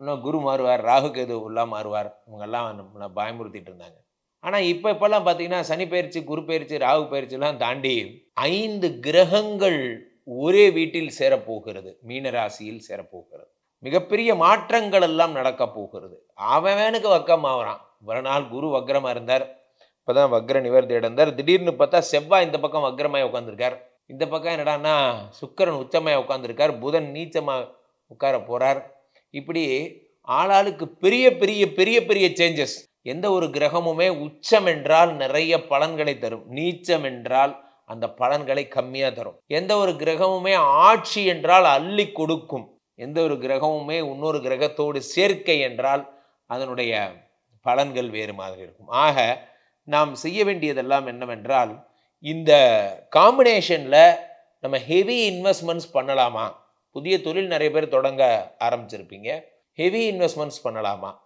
இன்னும் குரு மாறுவார் ராகு கேது உள்ளா மாறுவார். இவங்கெல்லாம் நம்மளை பயமுறுத்திட்டு இருந்தாங்க. ஆனால் இப்போ இப்போல்லாம் பார்த்தீங்கன்னா சனி பயிற்சி குரு பயிற்சி ராகு பயிற்சிலாம் தாண்டி ஐந்து கிரகங்கள் ஒரே வீட்டில் சேரப்போகிறது. மீனராசியில் சேரப்போகிறது. மிகப்பெரிய மாற்றங்கள் எல்லாம் நடக்க போகிறது. அவனுக்கு வக்கம் ஆகிறான். ஒரு நாள் குரு வக்ரமாக இருந்தார். இப்போ தான் வக்ர நிவர்த்தி அடைந்தார். திடீர்னு பார்த்தா செவ்வாய் இந்த பக்கம் வக்ரமாய் உட்காந்துருக்கார் இந்த பக்கம் என்னடான்னா சுக்கிரன் உச்சமாய் உட்காந்துருக்கார் புதன் நீச்சமாக உட்கார போகிறார் இப்படி ஆளாளுக்கு பெரிய பெரிய பெரிய பெரிய சேஞ்சஸ் எந்த ஒரு கிரகமுமே உச்சம் என்றால் நிறைய பலன்களை தரும். நீச்சம் என்றால் அந்த பலன்களை கம்மியாக தரும். எந்த ஒரு கிரகமுமே ஆட்சி என்றால் அள்ளி கொடுக்கும். எந்த ஒரு கிரகமுமே இன்னொரு கிரகத்தோடு சேர்க்கை என்றால் அதனுடைய பலன்கள் வேறு மாதிரி இருக்கும். ஆக நாம் செய்ய வேண்டியதெல்லாம் என்னவென்றால் இந்த காம்பினேஷனில் நம்ம ஹெவி இன்வெஸ்ட்மெண்ட்ஸ் பண்ணலாமா? புதிய தொழில் நிறைய பேர் தொடங்க ஆரம்பிச்சிருப்பீங்க. ஹெவி இன்வெஸ்ட்மெண்ட்ஸ் பண்ணலாமா?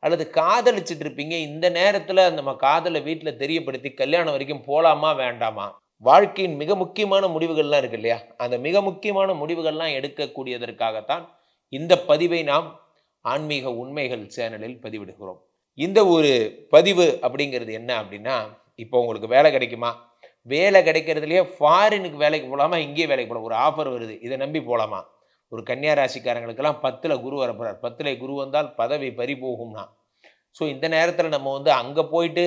அல்லது காதலிச்சுட்டு இருப்பீங்க. இந்த நேரத்தில் நம்ம காதலை வீட்டில் தெரியப்படுத்தி கல்யாணம் வரைக்கும் போகலாமா வேண்டாமா? வாழ்க்கையின் மிக முக்கியமான முடிவுகள்லாம் இருக்கு இல்லையா? அந்த மிக முக்கியமான முடிவுகள்லாம் எடுக்கக்கூடியதற்காகத்தான் இந்த பதிவை நாம் ஆன்மீக உண்மைகள் சேனலில் பதிவிடுகிறோம். இந்த ஒரு பதிவு அப்படிங்கிறது என்ன அப்படின்னா இப்போ உங்களுக்கு வேலை கிடைக்குமா? வேலை கிடைக்கிறதுலையே ஃபாரினுக்கு வேலைக்கு போகலாமா இங்கேயே வேலைக்கு போகலாம் ஒரு ஆஃபர் வருது. இதை நம்பி போகலாமா ஒரு கன்னியா ராசிக்காரங்களுக்கெல்லாம் பத்தில் குரு வரப்போகிறார் பத்தில் குரு வந்தால் பதவி பறி போகும்னா ஸோ இந்த நேரத்தில் நம்ம வந்து அங்கே போயிட்டு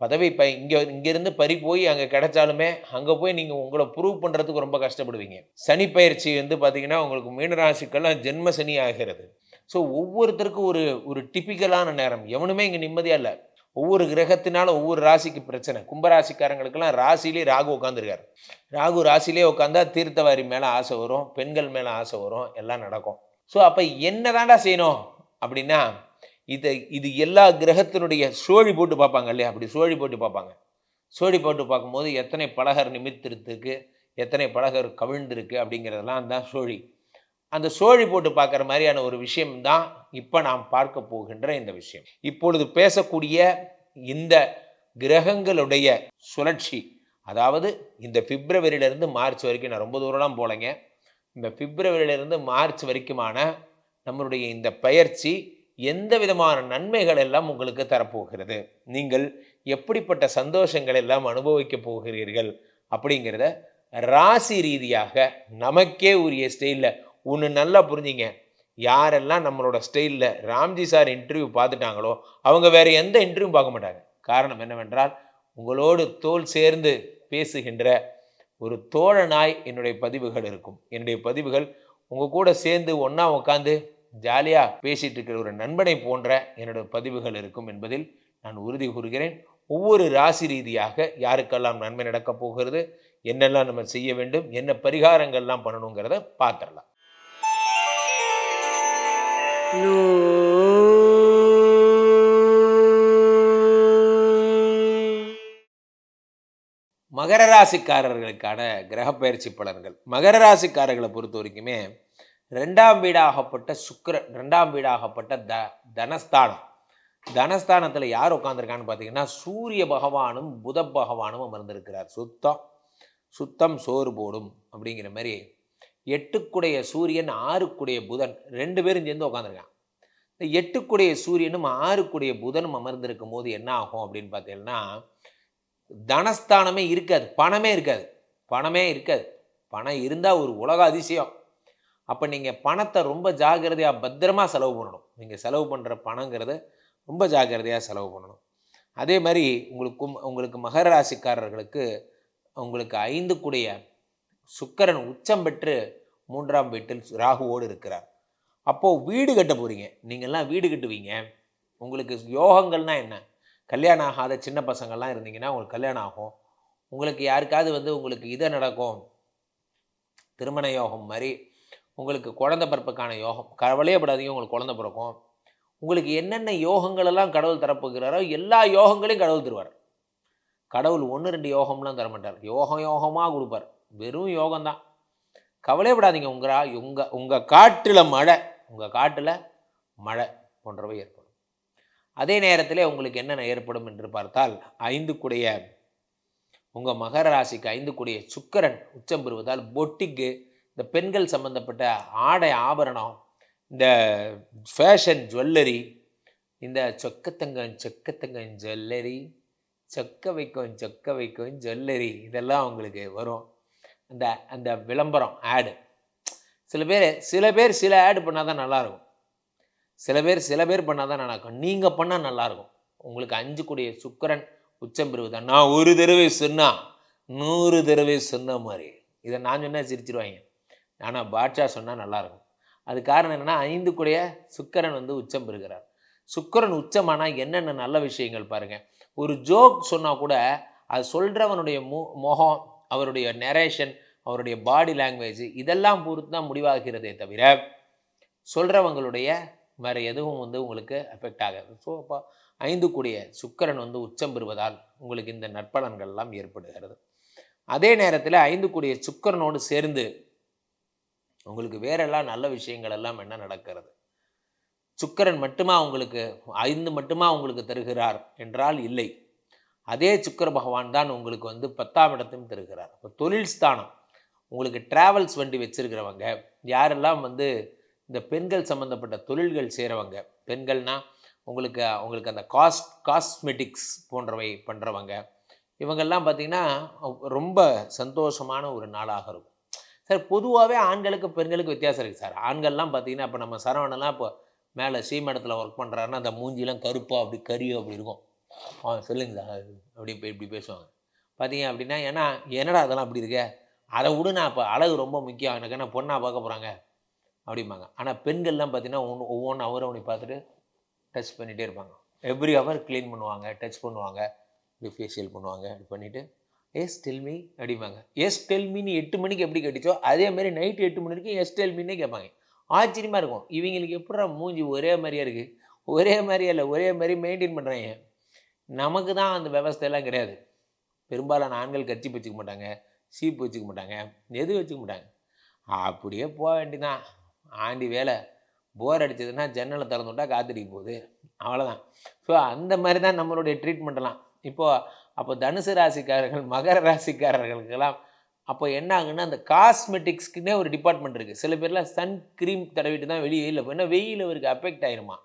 பதவி ப இங்கே இங்கேருந்து பறி போய் அங்கே கிடைச்சாலுமே அங்கே போய் நீங்கள் உங்களை ப்ரூவ் பண்ணுறதுக்கு ரொம்ப கஷ்டப்படுவீங்க. சனி பயிற்சி வந்து பார்த்தீங்கன்னா உங்களுக்கு மீனராசிக்கெல்லாம் ஜென்ம சனி ஆகிறது. ஸோ ஒவ்வொருத்தருக்கும் ஒரு ஒரு டிப்பிக்கலான நேரம். எவனுமே இங்கே நிம்மதியாக இல்லை. ஒவ்வொரு கிரகத்தினால ஒவ்வொரு ராசிக்கு பிரச்சனை. கும்பராசிக்காரங்களுக்கெல்லாம் ராசிலேயே ராகு உட்காந்துருக்காரு ராகு ராசிலே உட்காந்தா தீர்த்தவாரி மேலே ஆசை வரும் பெண்கள் மேலே ஆசை வரும் எல்லாம் நடக்கும். ஸோ அப்போ என்ன தாண்டா செய்யணும்? அப்படின்னா இதை இது எல்லா கிரகத்தினுடைய சோழி போட்டு பார்ப்பாங்க இல்லையா? அப்படி சோழி போட்டு பார்ப்பாங்க. சோழி போட்டு பார்க்கும்போது எத்தனை பலகர் நிமித்திருக்கு எத்தனை பலகர் கவிழ்ந்திருக்கு அப்படிங்கிறதெல்லாம் தான் சோழி. அந்த சோழி போட்டு பார்க்குற மாதிரியான ஒரு விஷயம் தான் இப்போ நாம் பார்க்க போகின்ற இந்த விஷயம். இப்பொழுது பேசக்கூடிய இந்த கிரகங்களுடைய சுழற்சி அதாவது இந்த பிப்ரவரியிலேருந்து மார்ச் வரைக்கும் நான் ரொம்ப தூரம்லாம் போகலைங்க. இந்த பிப்ரவரியிலேருந்து மார்ச் வரைக்குமான நம்மளுடைய இந்த பயிற்சி எந்த விதமான நன்மைகள் எல்லாம் உங்களுக்கு தரப்போகிறது? நீங்கள் எப்படிப்பட்ட சந்தோஷங்கள் எல்லாம் அனுபவிக்க போகிறீர்கள்? அப்படிங்கிறத ராசி ரீதியாக நமக்கே உரிய ஸ்டைலில் ஒன்று நல்லா புரிஞ்சிங்க. யாரெல்லாம் நம்மளோட ஸ்டைலில் ராம்ஜி சார் இன்டர்வியூ பார்த்துட்டாங்களோ அவங்க வேறு எந்த இன்டர்வியூ பார்க்க மாட்டாங்க. காரணம் என்னவென்றால் உங்களோடு தோல் சேர்ந்து பேசுகின்ற ஒரு தோழனாய் என்னுடைய பதிவுகள் இருக்கும். என்னுடைய பதிவுகள் உங்கள் கூட சேர்ந்து ஒன்றா உட்காந்து ஜாலியாக பேசிகிட்டு இருக்கிற ஒரு நண்பனை போன்ற என்னோட பதிவுகள் இருக்கும் என்பதில் நான் உறுதி கூறுகிறேன். ஒவ்வொரு ராசி ரீதியாக யாருக்கெல்லாம் நன்மை நடக்கப் போகிறது என்னெல்லாம் நம்ம செய்ய வேண்டும் என்ன பரிகாரங்கள்லாம் பண்ணணுங்கிறத பார்த்துடலாம். மகர ராசிக்காரர்களுக்கான கிரகப்பயிற்சி பலன்கள். மகர ராசிக்காரர்களை பொறுத்த வரைக்குமே ரெண்டாம் வீடாகப்பட்ட சுக்கிர ரெண்டாம் வீடாகப்பட்ட த தனஸ்தானம். தனஸ்தானத்தில் யார் உட்காந்துருக்கான்னு பார்த்தீங்கன்னா சூரிய பகவானும் புத பகவானும் அமர்ந்திருக்கிறார். சுத்தம் சுத்தம் சோறு போடும் அப்படிங்கிற மாதிரி எட்டுக்குடைய சூரியன் ஆறுக்குடைய புதன். ரெண்டு பேரும் சேர்ந்து உட்காந்துருக்கான் இந்த எட்டுக்குடைய சூரியனும் ஆறுக்குடைய புதனும் அமர்ந்திருக்கும் போது என்ன ஆகும் அப்படின்னு பார்த்தீங்கன்னா தனஸ்தானமே இருக்காது பணமே இருக்காது பணமே இருக்காது. பணம் இருந்தால் ஒரு உலக அதிசயம். அப்போ நீங்கள் பணத்தை ரொம்ப ஜாக்கிரதையாக பத்திரமாக செலவு பண்ணணும். நீங்கள் செலவு பண்ணுற பணங்கிறத ரொம்ப ஜாக்கிரதையாக செலவு பண்ணணும். அதே மாதிரி உங்களுக்கு உங்களுக்கு மகர ராசிக்காரர்களுக்கு உங்களுக்கு ஐந்து சுக்கரன் உச்சம் பெற்று மூன்றாம் வீட்டில் ராகுவோடு இருக்கிறார். அப்போது வீடு கட்ட போகிறீங்க நீங்கள்லாம் வீடு கட்டுவீங்க. உங்களுக்கு யோகங்கள்னா என்ன? கல்யாணம் ஆகாத சின்ன பசங்கள்லாம் இருந்தீங்கன்னா உங்களுக்கு கல்யாணம் ஆகும். உங்களுக்கு யாருக்காவது வந்து உங்களுக்கு இதை நடக்கும். திருமண யோகம் மாதிரி உங்களுக்கு குழந்த பிறப்புக்கான யோகம். கவலையப்படாதீங்க உங்களுக்கு குழந்த பிறக்கும். உங்களுக்கு என்னென்ன யோகங்களெல்லாம் கடவுள் தரப்போகிறாரோ எல்லா யோகங்களையும் கடவுள் தருவார். கடவுள் ஒன்று ரெண்டு யோகம்லாம் தரமாட்டார். யோகம் யோகமாக கொடுப்பார். வெறும் யோகம்தான். கவலையப்படாதீங்க உங்கள் உங்கள் உங்கள் காட்டில் மழை உங்கள் காட்டில் மழை போன்றவை ஏற்படும். அதே நேரத்தில் உங்களுக்கு என்னென்ன ஏற்படும் என்று பார்த்தால் ஐந்து கூடிய உங்கள் மகர ராசிக்கு ஐந்து கூடிய சுக்கரன் உச்சம் பெறுவதால் பொட்டிக்கு இந்த பெண்கள் சம்பந்தப்பட்ட ஆடை ஆபரணம் இந்த ஃபேஷன் ஜுவல்லரி இந்த சொக்கத்தங்கம் சொக்கத்தங்கம் ஜுவல்லரி சொக்க வைக்கும் சொக்க வைக்கும் ஜுவல்லரி இதெல்லாம் உங்களுக்கு வரும். அந்த அந்த விளம்பரம் ஆடு சில பேர் சில பேர் சில ஆடு பண்ணால் தான் நல்லாயிருக்கும். சில பேர் சில பேர் பண்ணால் தான் நல்லாயிருக்கும். நீங்கள் பண்ணால் நல்லாயிருக்கும். உங்களுக்கு அஞ்சு கூடிய சுக்கரன் உச்சம் பெறுவதா? நான் ஒரு தடவை சொன்னால் நூறு தடவை சொன்ன மாதிரி. இதை நான் சொன்னால் சிரிச்சிருவாங்க. ஆனால் பாட்ஷா சொன்னால் நல்லாயிருக்கும். அது காரணம் என்னென்னா ஐந்து கூடிய சுக்கரன் வந்து உச்சம் பெறுகிறார். சுக்கரன் உச்சமானால் என்னென்ன நல்ல விஷயங்கள் பாருங்கள் ஒரு ஜோக் சொன்னால் கூட அது சொல்கிறவனுடைய மு முகம் அவருடைய நெரேஷன் அவருடைய பாடி லாங்குவேஜ் இதெல்லாம் பொறுத்து தான் முடிவாகிறதே தவிர சொல்கிறவங்களுடைய வேறு எதுவும் வந்து உங்களுக்கு அஃபெக்ட் ஆகாது. ஸோ அப்போ ஐந்து கூடிய சுக்கரன் வந்து உச்சம் பெறுவதால் உங்களுக்கு இந்த நற்பலன்கள்லாம் ஏற்படுகிறது. அதே நேரத்தில் ஐந்து கூடிய சுக்கரனோடு சேர்ந்து உங்களுக்கு வேறெல்லாம் நல்ல விஷயங்கள் எல்லாம் என்ன நடக்கிறது? சுக்கரன் மட்டுமா உங்களுக்கு ஐந்து மட்டுமா உங்களுக்கு தருகிறார் என்றால் இல்லை. அதே சுக்கர பகவான் தான் உங்களுக்கு வந்து பத்தாம் இடத்தையும் தருகிறார். இப்போ தொழில் ஸ்தானம். உங்களுக்கு டிராவல்ஸ் வண்டி வச்சிருக்கிறவங்க யாரெல்லாம் வந்து இந்த பெண்கள் சம்மந்தப்பட்ட தொழில்கள் செய்கிறவங்க பெண்கள்னால் உங்களுக்கு உங்களுக்கு அந்த காஸ்ட் காஸ்மெட்டிக்ஸ் போன்றவை பண்ணுறவங்க இவங்கெல்லாம் பார்த்திங்கன்னா ரொம்ப சந்தோஷமான ஒரு நாளாக இருக்கும். சார் பொதுவாகவே ஆண்களுக்கு பெண்களுக்கு வித்தியாசம் இருக்குது சார் ஆண்கள்லாம் பார்த்திங்கன்னா இப்போ நம்ம சரவணெல்லாம் இப்போ மேலே சீமடத்தில் ஒர்க் பண்ணுறாருன்னா அந்த மூஞ்சிலாம் கருப்பாக அப்படி கரியோ அப்படி இருக்கும். ஆ சொல்லுங்க சார். அப்படி இப்படி பேசுவாங்க. பார்த்தீங்க அப்படின்னா ஏன்னா என்னடா அதெல்லாம் அப்படி இருக்கே? அதை விடு நான் இப்போ அழகு ரொம்ப முக்கியம். எனக்கு என்ன பொண்ணாக பார்க்க போகிறாங்க அப்படிம்பாங்க. ஆனால் பெண்கள்லாம் பார்த்தீங்கன்னா ஒன்று ஒவ்வொன்று அவர் அவனை பார்த்துட்டு டச் பண்ணிகிட்டே இருப்பாங்க. எவ்ரி ஹவர் க்ளீன் பண்ணுவாங்க டச் பண்ணுவாங்க இப்படி ஃபேஷியல் பண்ணுவாங்க இப்படி பண்ணிவிட்டு எஸ் டெல்மி அப்படிம்பாங்க. எஸ் டெல்மின்னு எட்டு மணிக்கு எப்படி கேட்டுச்சோ அதே மாதிரி நைட்டு எட்டு மணிக்கு எஸ் டெல்மின்னே கேட்பாங்க. ஆச்சரியமாக இருக்கும். இவங்களுக்கு எப்படா மூஞ்சி ஒரே மாதிரியா இருக்குது ஒரே மாதிரியா இல்லை ஒரே மாதிரி மெயின்டைன் பண்ணுறாங்க நமக்கு தான் அந்த விவஸ்தையெல்லாம் கிடையாது. பெரும்பாலான ஆண்கள் கட்சி வச்சுக்க மாட்டாங்க சீப்பு வச்சுக்க மாட்டாங்க எது வச்சுக்க மாட்டாங்க. அப்படியே போக வேண்டியதான் ஆண்டி வேலை போர் அடிச்சதுன்னா ஜன்னலை திறந்து விட்டா போகுது. அவ்வளோதான் ஸோ அந்த மாதிரி தான் நம்மளுடைய ட்ரீட்மெண்ட்டெல்லாம் இப்போது அப்போ தனுசு ராசிக்காரர்கள் மகர ராசிக்காரர்களுக்கெல்லாம் அப்போ என்ன ஆகுன்னா அந்த காஸ்மெட்டிக்ஸ்க்குன்னே ஒரு டிபார்ட்மெண்ட் இருக்குது சில பேர்லாம் சன் க்ரீம் தடவிட்டு தான் வெளியே இல்லை. ஏன்னா வெயில் அவருக்கு அஃபெக்ட் ஆயிருமா?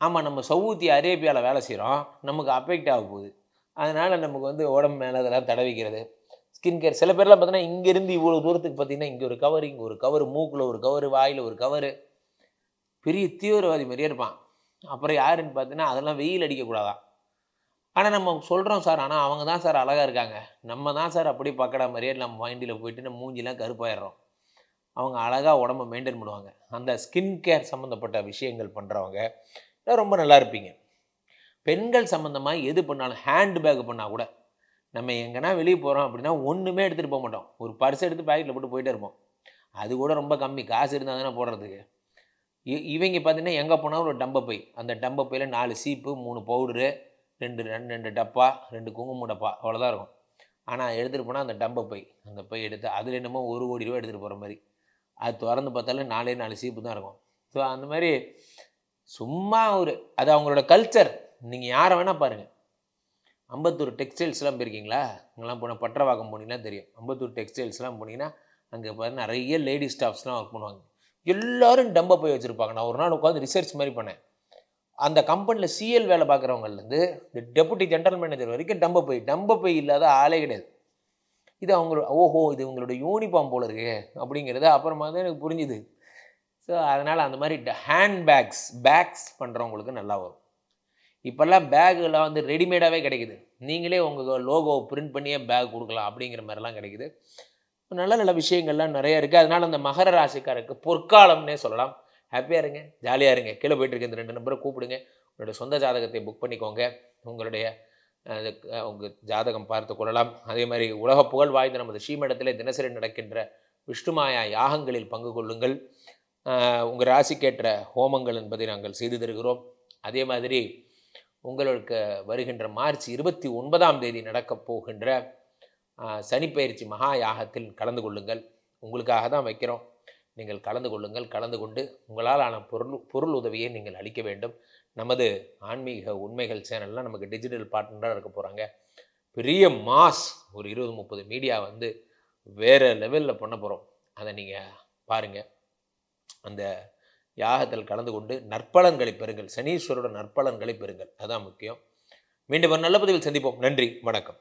ஆமாம் நம்ம சவுதி அரேபியாவில் வேலை செய்கிறோம் நமக்கு அஃபெக்ட் ஆக போகுது. அதனால் நமக்கு வந்து உடம்பு மேலே அதெல்லாம் தடவிக்கிறது ஸ்கின் கேர் சில பேர்லாம் பார்த்தீங்கன்னா இங்கேருந்து இவ்வளோ தூரத்துக்கு பார்த்தீங்கன்னா இங்கே ஒரு கவர் இங்கே ஒரு கவர் மூக்கில் ஒரு கவர் வாயில் ஒரு கவர் பெரிய தீவிரவாதி மாதிரியே இருப்பான். அப்புறம் யாருன்னு பார்த்தீங்கன்னா அதெல்லாம் வெயில் அடிக்கக்கூடாதான் ஆனால் நம்ம சொல்கிறோம் சார். ஆனால் அவங்க தான் சார் அழகாக இருக்காங்க. நம்ம தான் சார் அப்படி பக்கடா மாதிரியே நம்ம மைண்டில் போயிட்டு நம்ம மூஞ்சிலாம் கருப்பாயிடுறோம். அவங்க அழகாக உடம்ப மெயின்டைன் பண்ணுவாங்க. அந்த ஸ்கின் கேர் சம்மந்தப்பட்ட விஷயங்கள் பண்ணுறவங்க ரொம்ப நல்லா இருப்பீங்க. பெண்கள் சம்மந்தமாக எது பண்ணாலும் ஹேண்ட்பேக் பண்ணால் கூட நம்ம எங்கன்னா வெளியே போகிறோம் அப்படின்னா ஒன்றுமே எடுத்துகிட்டு போக மாட்டோம். ஒரு பர்ஸ் எடுத்து பேக்கெட்டில் போட்டு போயிட்டே இருப்போம். அது கூட ரொம்ப கம்மி. காசு இருந்தால் தானே போடுறதுக்கு. இவங்க பார்த்தீங்கன்னா எங்கே போனாலும் ஒரு டம்ப பை அந்த டம்ப பையில் நாலு சீப்பு மூணு பவுடரு ரெண்டு ரெண்டு ரெண்டு டப்பா ரெண்டு குங்குமம் டப்பா அவ்வளோதான் இருக்கும். ஆனால் எடுத்துகிட்டு போனால் அந்த டம்ப பை அந்த பை எடுத்து அதில் என்னமோ ஒரு கோடி ரூபா எடுத்துகிட்டு போகிற மாதிரி. அது திறந்து பார்த்தாலும் நாலே நாலு சீப்பு தான் இருக்கும். ஸோ அந்த மாதிரி சும்மா ஒரு அது அவங்களோட கல்ச்சர் நீங்கள் யாரை வேணால் பாருங்கள் அம்பத்தூர் டெக்ஸ்டைல்ஸ்லாம் போயிருக்கீங்களா? இங்கெல்லாம் போனால் பட்டரவாக்கம் போனீங்கன்னா தெரியும். அம்பத்தூர் டெக்ஸ்டைல்ஸ்லாம் போனீங்கன்னா அங்கே பார்த்து நிறைய லேடி ஸ்டாஃப்ஸ்லாம் ஒர்க் பண்ணுவாங்க. எல்லோரும் டம்பை போய் வச்சுருப்பாங்க. நான் ஒரு நாள் உட்காந்து ரிசர்ச் மாதிரி பண்ணேன். அந்த கம்பெனியில் சிஎல் வேலை பார்க்குறவங்கலேருந்து இந்த டெபுட்டி ஜென்ரல் மேனேஜர் வரைக்கும் டம்பை போய் டம்பை போய் இல்லாத ஆளே கிடையாது. இது அவங்களோட ஓஹோ இது உங்களோட யூனிஃபார்ம் போல இருக்கு அப்படிங்கிறது அப்புறமா தான் எனக்கு புரிஞ்சுது. ஸோ அதனால் அந்த மாதிரி ஹேண்ட் பேக்ஸ் பேக்ஸ் பண்ணுறவங்களுக்கு நல்லா வரும். இப்போல்லாம் பேகுலாம் வந்து ரெடிமேடாகவே கிடைக்குது. நீங்களே உங்கள் லோகோவை பிரிண்ட் பண்ணியே பேக் கொடுக்கலாம் அப்படிங்கிற மாதிரிலாம் கிடைக்குது. நல்ல நல்ல விஷயங்கள்லாம் நிறைய இருக்குது அதனால் அந்த மகர ராசிக்காரருக்கு பொற்காலம்னே சொல்லலாம். ஹாப்பியாக இருங்க ஜாலியாக இருங்க. கீழே போயிட்டு இருக்க இந்த ரெண்டு நம்பரை கூப்பிடுங்க. உங்களுடைய சொந்த ஜாதகத்தை புக் பண்ணிக்கோங்க. உங்களுடைய உங்கள் ஜாதகம் பார்த்து கொள்ளலாம். அதே மாதிரி உலக புகழ் வாய்ந்த நமது ஸ்ரீமடத்தில் தினசரி நடக்கின்ற விஷ்ணுமாயா யாகங்களில் பங்கு கொள்ளுங்கள். உங்கள் ராசிக்கேற்ற ஹோமங்கள் என்பதை நாங்கள் செய்து தருகிறோம். அதே மாதிரி உங்களுக்கு வருகின்ற மார்ச் இருபத்தி ஒன்பதாம் தேதி நடக்கப் போகின்ற சனிப்பயிற்சி மகா யாகத்தில் கலந்து கொள்ளுங்கள். உங்களுக்காக தான் வைக்கிறோம். நீங்கள் கலந்து கொள்ளுங்கள். கலந்து கொண்டு உங்களால் ஆன பொருள் பொருள் உதவியை நீங்கள் அளிக்க வேண்டும். நமது ஆன்மீக உண்மைகள் சேனல்லாம் நமக்கு டிஜிட்டல் பார்ட்னராக இருக்க போகிறாங்க பெரிய மாஸ் ஒரு இருபது முப்பது மீடியா வந்து வேறு லெவலில் பண்ண போகிறோம் அதை நீங்கள் பாருங்கள் அந்த யாகத்தில் கலந்து கொண்டு நற்பலன்களை பெறுங்கள். சனீஸ்வரோட நற்பலன்களை பெறுங்கள். அதான் முக்கியம். மீண்டும் ஒரு நல்ல பதிவில் சந்திப்போம். நன்றி. வணக்கம்.